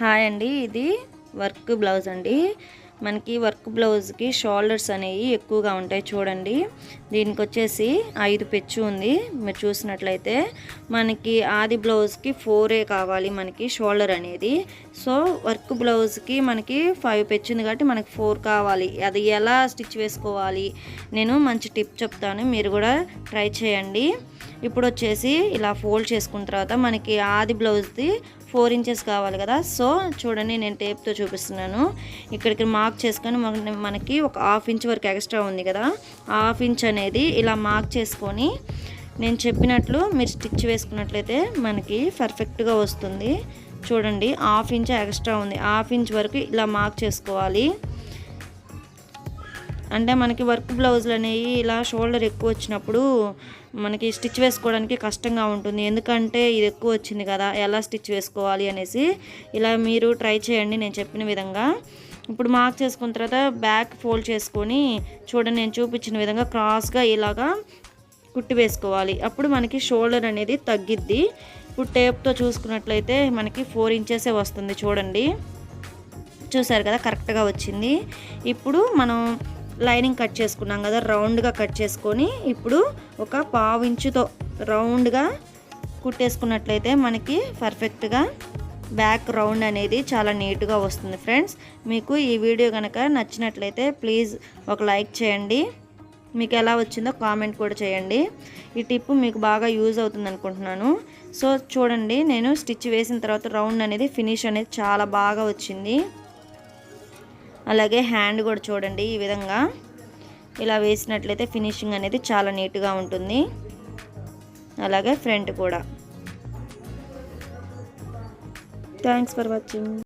Hi అండి ఇది work blouse అండి. మనకి వర్క్ బ్లౌజ్కి షోల్డర్స్ అనేవి ఎక్కువగా ఉంటాయి చూడండి. దీనికి వచ్చేసి ఐదు పెచ్చు ఉంది మీరు చూసినట్లయితే. మనకి ఆది బ్లౌజ్కి ఫోరే కావాలి మనకి షోల్డర్ అనేది. సో వర్క్ బ్లౌజ్కి మనకి ఫైవ్ పెచ్చు ఉంది కాబట్టి మనకి ఫోర్ కావాలి. అది ఎలా స్టిచ్ వేసుకోవాలి? నేను మంచి టిప్ చెప్తాను మీరు కూడా ట్రై చేయండి. ఇప్పుడు వచ్చేసి ఇలా ఫోల్డ్ చేసుకున్న తర్వాత మనకి ఆది బ్లౌజ్ది ఫోర్ ఇంచెస్ కావాలి కదా. సో చూడండి నేను టేప్తో చూపిస్తున్నాను. ఇక్కడికి మార్క్ చేసుకొని మనకి ఒక హాఫ్ ఇంచ్ వరకు ఎక్స్ట్రా ఉంది కదా. హాఫ్ ఇంచ్ అనేది ఇలా మార్క్ చేసుకొని నేను చెప్పినట్లు మీరు స్టిచ్ వేసుకున్నట్లయితే మనకి పర్ఫెక్ట్గా వస్తుంది. చూడండి హాఫ్ ఇంచ్ ఎక్స్ట్రా ఉంది. హాఫ్ ఇంచ్ వరకు ఇలా మార్క్ చేసుకోవాలి. అంటే మనకి వర్క్ బ్లౌజులు అనేవి ఇలా షోల్డర్ ఎక్కువ వచ్చినప్పుడు మనకి స్టిచ్ వేసుకోవడానికి కష్టంగా ఉంటుంది. ఎందుకంటే ఇది ఎక్కువ వచ్చింది కదా ఎలా స్టిచ్ వేసుకోవాలి అనేసి ఇలా మీరు ట్రై చేయండి నేను చెప్పిన విధంగా. ఇప్పుడు మార్క్ చేసుకున్న తర్వాత బ్యాక్ ఫోల్డ్ చేసుకొని చూడండి నేను చూపించిన విధంగా క్రాస్గా ఇలాగా కుట్టి వేసుకోవాలి. అప్పుడు మనకి షోల్డర్ అనేది తగ్గిద్ది. ఇప్పుడు టేప్తో చూసుకున్నట్లయితే మనకి ఫోర్ ఇంచెసే వస్తుంది చూడండి. చూసారు కదా కరెక్ట్గా వచ్చింది. ఇప్పుడు మనం లైనింగ్ కట్ చేసుకున్నాం కదా రౌండ్గా కట్ చేసుకొని ఇప్పుడు ఒక పావు ఇంచుతో రౌండ్గా కుట్టేసుకున్నట్లయితే మనకి పర్ఫెక్ట్గా బ్యాక్ రౌండ్ అనేది చాలా నీట్గా వస్తుంది ఫ్రెండ్స్. మీకు ఈ వీడియో కనుక నచ్చినట్లయితే ప్లీజ్ ఒక లైక్ చేయండి. మీకు ఎలా వచ్చిందో కామెంట్ కూడా చేయండి. ఈ టిప్ మీకు బాగా యూజ్ అవుతుంది అనుకుంటున్నాను. సో చూడండి నేను స్టిచ్ వేసిన తర్వాత రౌండ్ అనేది ఫినిష్ అనేది చాలా బాగా వచ్చింది. అలాగే హ్యాండ్ కూడా చూడండి ఈ విధంగా. ఇలా వేసినట్లయితే ఫినిషింగ్ అనేది చాలా నీట్గా ఉంటుంది. అలాగే ఫ్రంట్ కూడా. Thanks for watching.